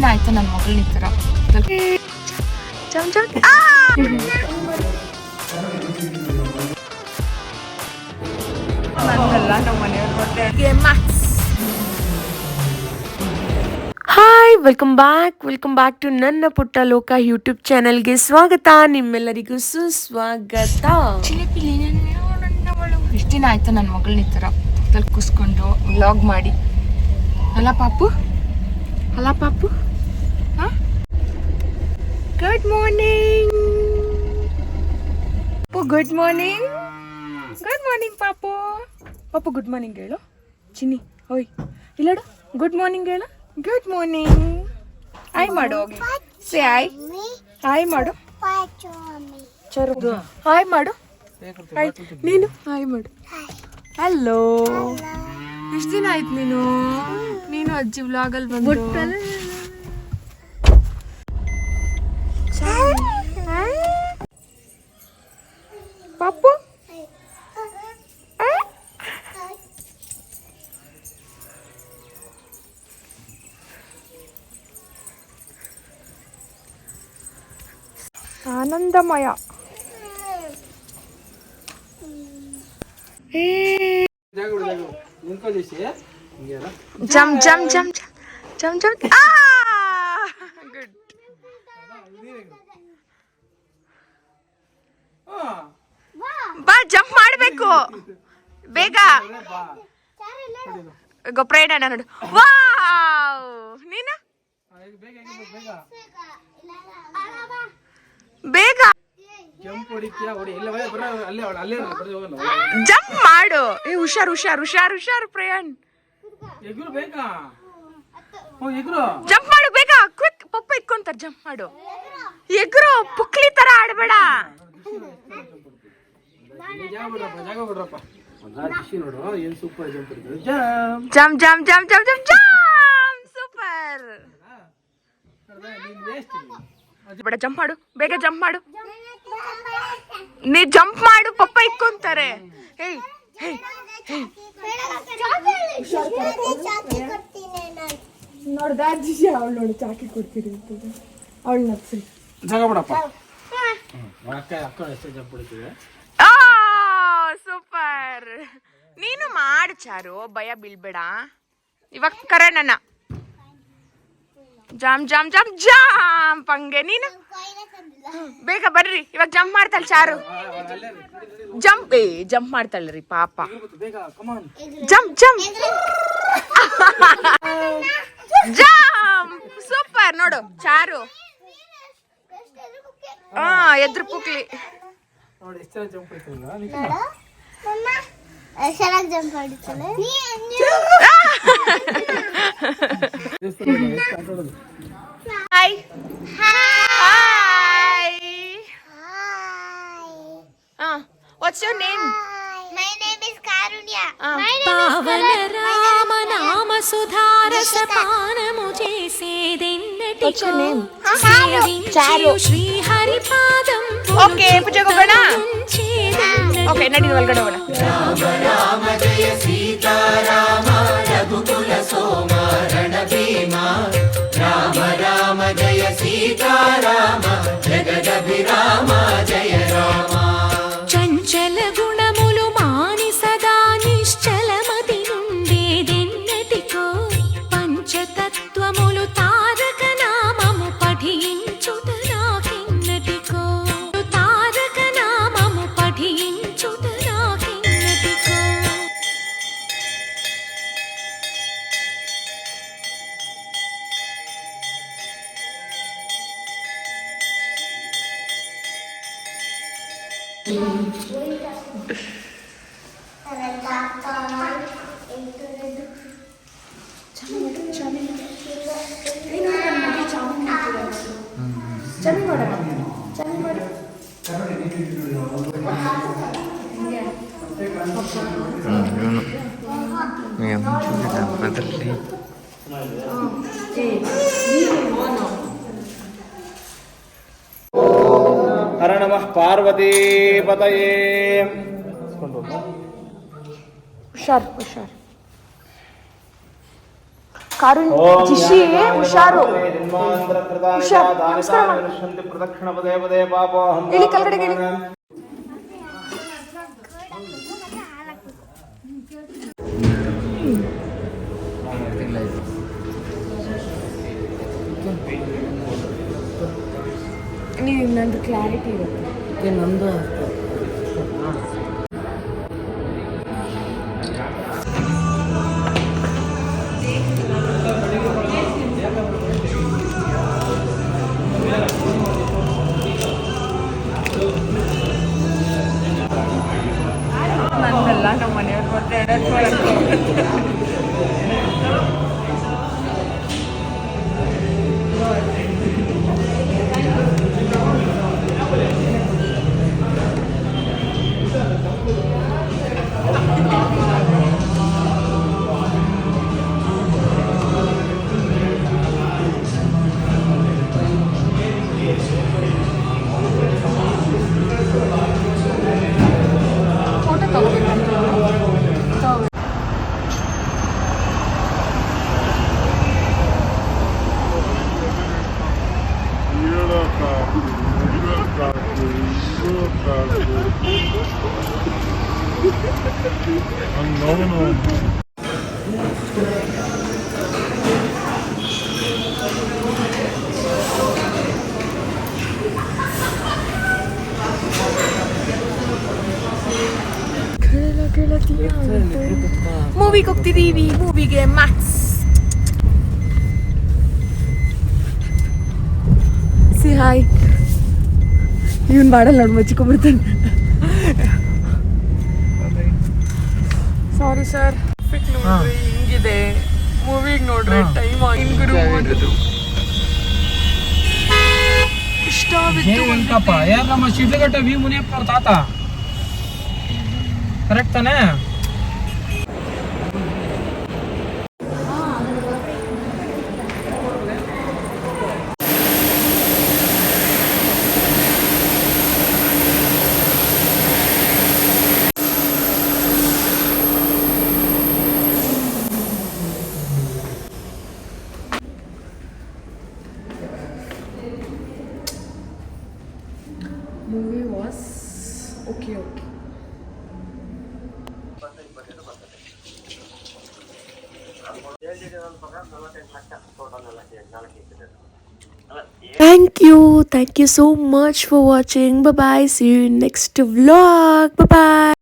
ದಿನ ಆಯ್ತು ನನ್ನ ಮಗಳು ಈ ಥರ ಚಮ್ ಚಮ್ hi welcome back welcome back to ನನ್ನ ಪುಟ್ಟ ಲೋಕ ಯೂಟ್ಯೂಬ್ ಚಾನಲ್ಗೆ ಸ್ವಾಗತ. ನಿಮ್ಮೆಲ್ಲರಿಗೂ ಸುಸ್ವಾಗತ. ಎಷ್ಟು ದಿನ ಆಯ್ತು ನನ್ನ ಮಗಳು ಈ ಥರ ಕೂಸ್ಕೊಂಡು ವ್ಲಾಗ್ ಮಾಡಿ. ಅಲ್ಲ ಪಾಪು? ಅಲ್ಲ ಪಾಪು? ಗುಡ್ ಮಾರ್ನಿಂಗ್ ಪಾಪು ಗುಡ್ ಮಾರ್ನಿಂಗ್ ಗುಡ್ ಮಾರ್ನಿಂಗ್ ಪಾಪು ಪಾಪು ಗುಡ್ ಮಾರ್ನಿಂಗ್ ಹೇಳು. ಚಿನ್ನಿ ಓಯ್ ಇಲ್ಲಡು? ಗುಡ್ ಮಾರ್ನಿಂಗ್ ಹೇಳು. ಗುಡ್ ಮಾರ್ನಿಂಗ್ ಆಯ್ ಮಾಡು ಹೋಗ್ಲಿ ಸೇ ಆಯ್ ಆಯ್ ಮಾಡು. ಚರು ಹಾಯ್ ಮಾಡು. ಆಯ್ತು ನೀನು? ಹಾಯ್ ಮಾಡು. ಹಲೋ ಎಷ್ಟು ದಿನ ಆಯ್ತು ನೀನು? ನೀನು ಅಜ್ಜಿ ವ್ಲಾಗಲ್ಲಿ ಬಂದು. ಆನಂದಮಯ. ಜಮ್ ಜಮ್ ಜಮ್ ಜಮ್ ಜಮ್ ಗುಡ್ ಬಾ, ಜಂಪ್ ಮಾಡಬೇಕು. ಬೇಗ. ಗೊಬ್ಬರ ಇಡೋಣ ನೋಡು. ವಾವ್! ನೀನು? ಬೇಗ. ಜಂಪ್ ಮಾಡು. ಏ ಹುಷಾರ್ ಹುಷಾರ್ ಹುಷಾರ್ ಹುಷಾರ್ ಪ್ರಯಾಣ್ ಎಗ್ರು ಬೇಕಾ? ಓ ಎಗ್ರು. ಜಂಪ್ ಮಾಡು ಬೇಗ. ಕ್ವಿಕ್ ಪಪ್ಪ ಇಟ್ಕೊಂತಾರ ಜಂಪ್ ಮಾಡು. ಎಗ್ರು ಪುಕ್ಲಿ ತರ ಆಡ್ಬೇಡ. ಜಾಗ ಬಿಡ್ರಪ್ಪ ಜಾಗ ಬಿಡ್ರಪ್ಪ. ಒಂದಾರು ಖುಷಿ ನೋಡು ಏನ್ super jump jump jump jump jump jump jump jump. Super. ನೀನ್ ವೇಸ್ಟ್ ಬೇಡ ಜಂಪ್ ಮಾಡು. ಬೇಗ ಜಂಪ್ ಮಾಡು. ನೀ ಜಂಪ್ ಮಾಡು ಪಪ್ಪ ಇಕ್ಕೊಂತಾರೆ. ಹೇಯ್ ಹೇಯ್ ನೋಡ್ದ ಅಜ್ಜಿ ಅವಳು ನೋಡಿ ಚಾಕಿ ಕೊಡ್ತೀರಿ ಅವಳು ನಪ್ಸಿ ಜಾಗ ಬಿಡಪ್ಪ. ಅಕ್ಕ ಅಕ್ಕ ಎಷ್ಟೇ ಜಂಪ್ ಹೊಡಿತೀವಿ ಆ ಸೂಪರ್. ನೀನು ಮಾಡು ಚಾರು. ಭಯ ಬೀಳ್ಬೇಡ. ಇವಾಗ ಕರೆ ನನ್ನ ಜಾಮ್ ಜಾಮ್ ಜಾಮ್ ಜಾಮ್. ಹಂಗೆ ನೀನು? ಬೇಗ ಬರ್ರಿ. ಇವಾಗ ಜಂಪ್ ಮಾಡ್ತಾಳೆ ಚಾರು. ಜಂಪ್ ಏ ಜಂಪ್ ಮಾಡ್ತಾಳ್ರಿ ಪಾಪ. ಜಂಪ್ ಜಂಪ್ ಜಂಪ್ ಸೂಪರ್ ನೋಡು ಚಾರು. ಹಾ ಎದ್ರು ಪುಕ್ಲಿ. Jump hi. Hi. What's your name my name is Karunya పావన రామ నామ సుధారస పానము చేసేదెన్నటికో చారు. శ్రీ హరి పాదం ఓకే పుచ్చగొగణ ఓకే నడి వల్గడవన? రామ రామ జయ సీతా సీతారామ. ಅದರಲ್ಲಿ ಹರ ನಮಃ ಪಾರ್ವತಿ ಪತಯೇ. ಹುಷಾರ್ ಹುಷಾರ್. ಕಾರುಣ್ಯ, ಜಿಷಿ, ಹುಷಾರು. ಹುಷಾರ್. ಪ್ರದಕ್ಷಿಣ ಪದೇ ಪದೇ ಪಾಪೋಹಂ ಇಳಿ ಕೆಳಗಡೆಗೆ ನೀವು ನಂದು ಕ್ಲಾರಿಟಿ ಇರುತ್ತೆ ನಂದು ನಮ್ಮ ಮನೆಯವ್ರು ಮತ್ತೆ ಫೋಟೋ ಮೂವಿಗೆ ಹೋಗ್ತಿದೀವಿ ಮೂವಿಗೆ ಮ್ಯಾಕ್ಸ್ ಸಿ ಹಾಯ್ ಇವನ್ ಮಾಡಲ್ಲ ನೋಡಿ ಮಚ್ಚಿಕೊಂಡ್ಬಿಡ್ತಾನೆ ಸಾರಿ ಸರ್ ನೋಡ್ರಿ ಹಿಂಗಿದೆ. ಮೂವಿಗೆ ನೋಡ್ರಿ ಟೈಮ್ ಹಿಂಗುರು ಇಷ್ಟ ಆಗಿತ್ತು ವೆಂಕಪ್ಪ ಯಾರು ನಮ್ಮ ಶಿಡ್ಲಘಟ್ಟ ವಿ ಮುನಿಯಪ್ಪ ಅವ್ರ ತಾತ? ಕರೆಕ್ಟ್ ತಾನೇ? Thank you. Thank you so much for watching. Bye bye. See you next vlog. Bye bye.